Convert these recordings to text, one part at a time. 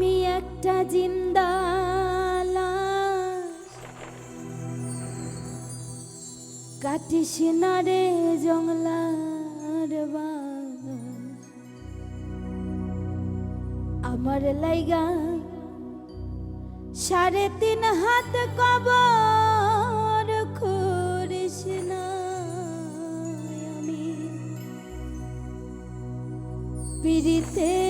আমি একটা জিন্দালা কাটিস না রে জংলার। আমার লাইগা সাড়ে তিন হাত কবর করিস না আমি পিড়িতের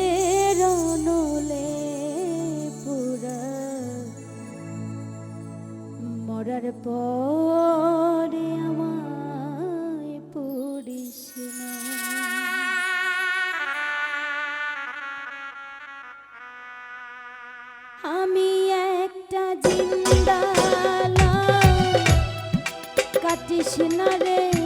মরার পরে আমায় পড়িস আমি একটা জিন্দালা কাটিস না রে।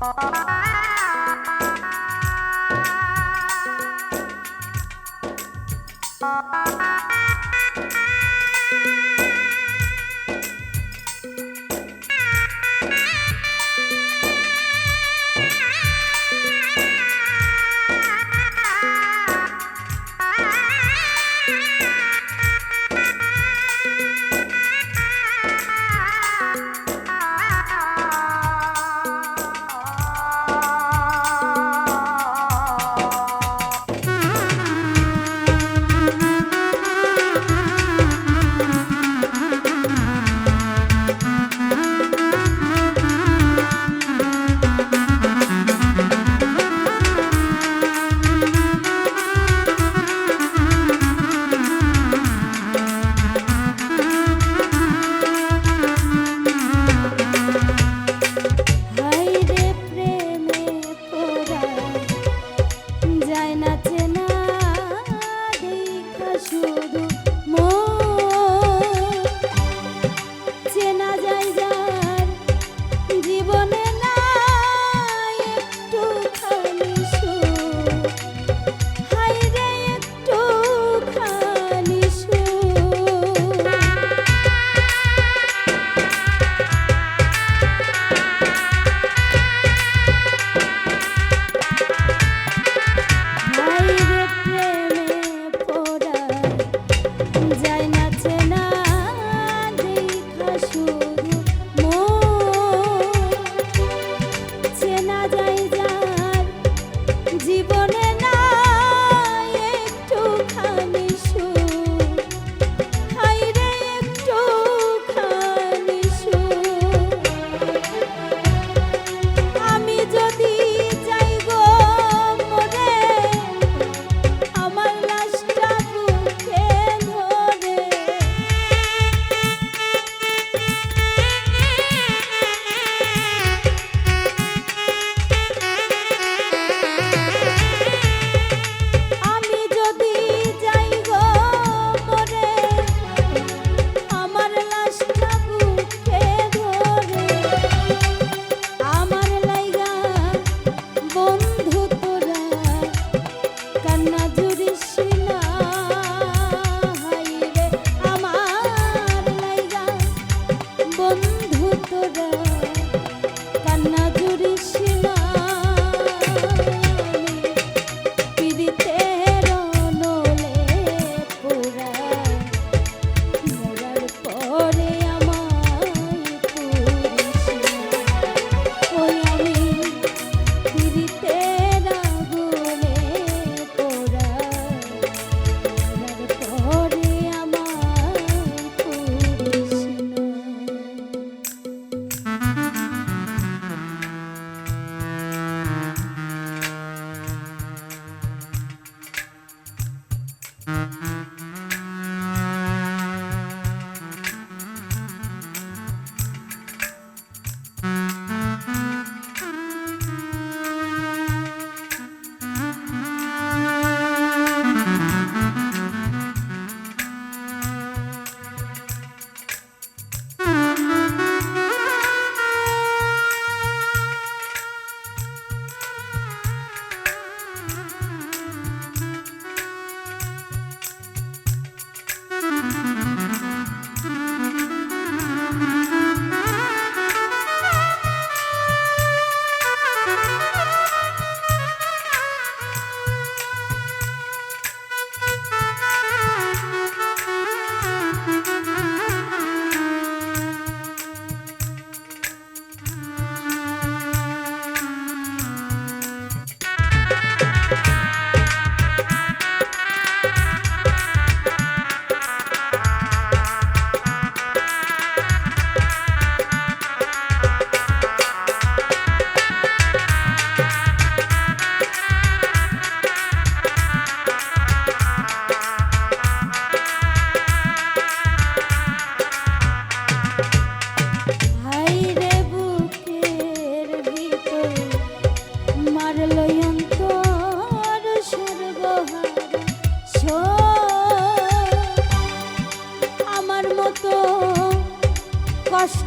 Bye.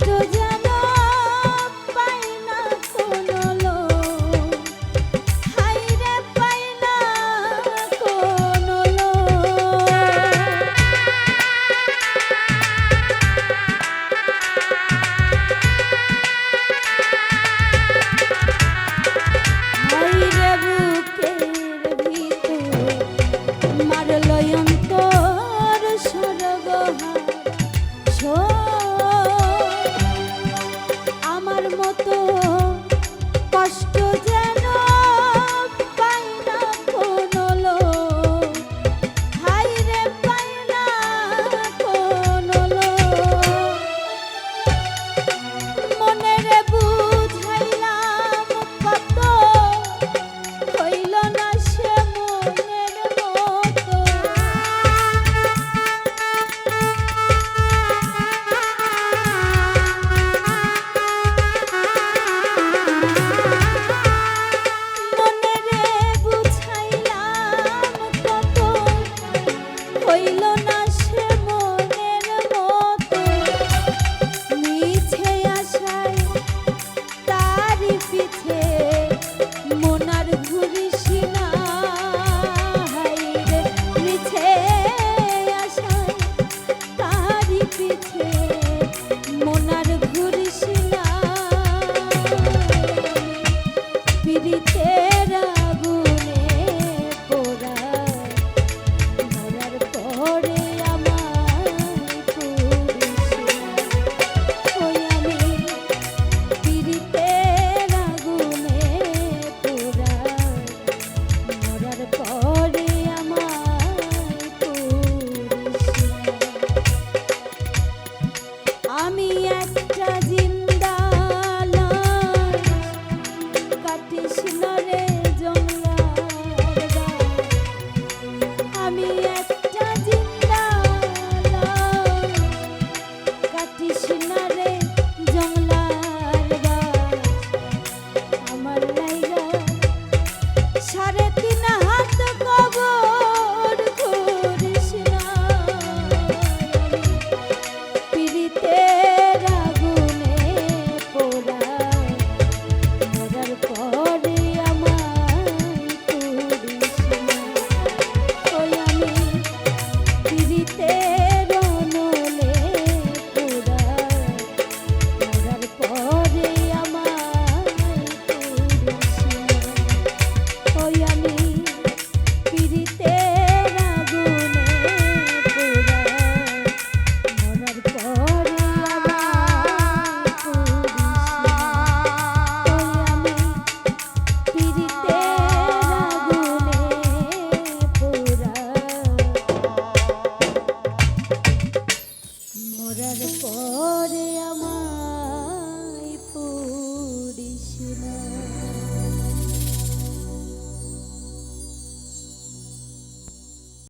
тоді. কষ্ট হইল